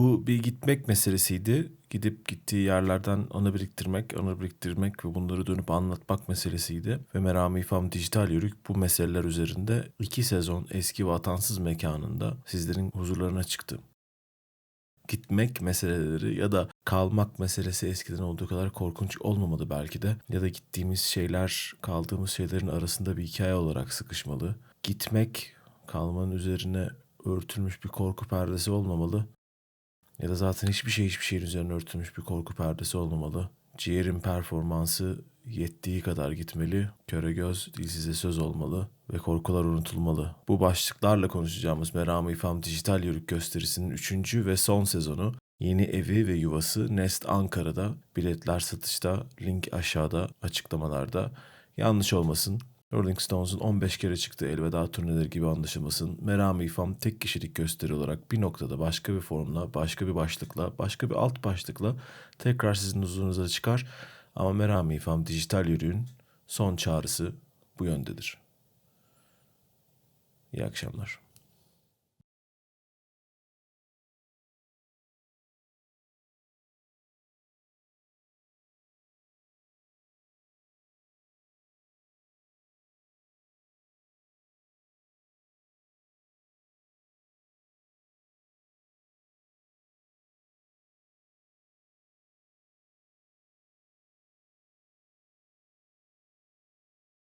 Bu bir gitmek meselesiydi. Gidip gittiği yerlerden anı biriktirmek, anı biriktirmek ve bunları dönüp anlatmak meselesiydi. Ve Merami İfam Dijital Yörük bu meseleler üzerinde iki sezon eski vatansız mekanında sizlerin huzurlarına çıktı. Gitmek meseleleri ya da kalmak meselesi eskiden olduğu kadar korkunç olmamalı belki de. Ya da gittiğimiz şeyler kaldığımız şeylerin arasında bir hikaye olarak sıkışmalı. Gitmek kalmanın üzerine örtülmüş bir korku perdesi olmamalı. Ya da zaten hiçbir şey hiçbir şeyin üzerine örtülmüş bir korku perdesi olmamalı. Ciğerin performansı yettiği kadar gitmeli, köre göz, dilsize söz olmalı ve korkular unutulmalı. Bu başlıklarla konuşacağımız Meram-ı İfam Dijital Yörük gösterisinin 3. ve son sezonu Yeni evi ve yuvası Nest Ankara'da. Biletler satışta, link aşağıda, açıklamalarda. Yanlış olmasın. Rolling Stones'un 15 kere çıktığı elveda turneleri gibi anlaşılmasın. Merami İfam tek kişilik gösteri olarak bir noktada başka bir formla, başka bir başlıkla, başka bir alt başlıkla tekrar sizin huzurunuza çıkar. Ama Merami İfam dijital yürüyün son çağrısı bu yöndedir. İyi akşamlar.